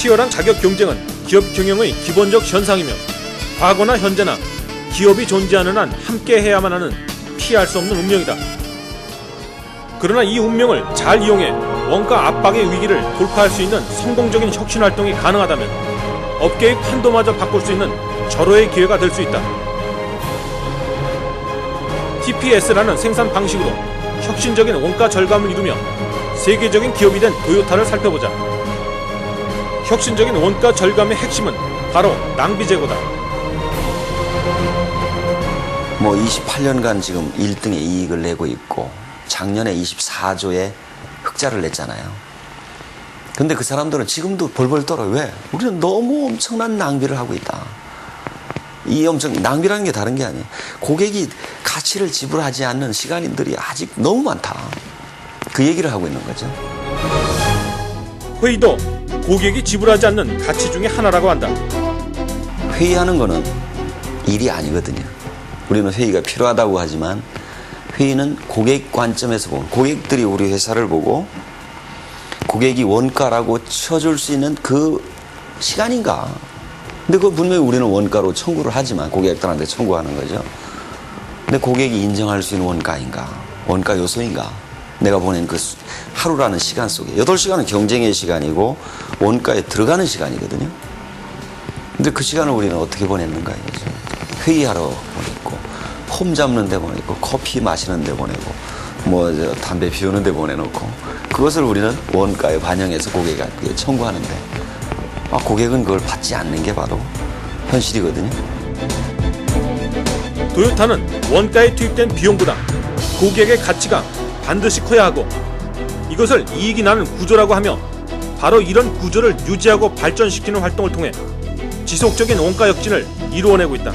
치열한 자격 경쟁은 기업 경영의 기본적 현상이며 과거나 현재나 기업이 존재하는 한 함께 해야만 하는 피할 수 없는 운명이다. 그러나 이 운명을 잘 이용해 원가 압박의 위기를 돌파할 수 있는 성공적인 혁신 활동이 가능하다면 업계의 판도마저 바꿀 수 있는 절호의 기회가 될 수 있다. TPS라는 생산 방식으로 혁신적인 원가 절감을 이루며 세계적인 기업이 된 도요타를 살펴보자. 혁신적인 원가 절감의 핵심은 바로 낭비 제거다. 뭐 28년간 지금 1등의 이익을 내고 있고 작년에 24조의 흑자를 냈잖아요. 근데 그 사람들은 지금도 벌벌 떨어요. 왜? 우리는 너무 엄청난 낭비를 하고 있다. 이 엄청 낭비라는 게 다른 게 아니에요. 고객이 가치를 지불하지 않는 시간인들이 아직 너무 많다. 그 얘기를 하고 있는 거죠. 회의도 고객이 지불하지 않는 가치 중의 하나라고 한다. 회의하는 거는 일이 아니거든요. 우리는 회의가 필요하다고 하지만 회의는 고객 관점에서 보고 고객들이 우리 회사를 보고 고객이 원가라고 쳐줄 수 있는 그 시간인가. 근데 그 분명히 우리는 원가로 청구를 하지만 고객들한테 청구하는 거죠. 근데 고객이 인정할 수 있는 원가인가? 원가 요소인가? 내가 보낸 그 수- 하루라는 시간 속에 8시간은 경쟁의 시간이고 원가에 들어가는 시간이거든요. 근데 그 시간을 우리는 어떻게 보냈는가 이거죠. 회의하러 보냈고, 폼 잡는 데 보냈고, 커피 마시는 데 보내고, 뭐, 저 담배 피우는 데 보내놓고, 그것을 우리는 원가에 반영해서 고객에게 청구하는데, 아, 고객은 그걸 받지 않는 게 바로 현실이거든요. 도요타는 원가에 투입된 비용보다 고객의 가치가 반드시 커야 하고 이것을 이익이 나는 구조라고 하며 바로 이런 구조를 유지하고 발전시키는 활동을 통해 지속적인 원가 혁신을 이루어내고 있다.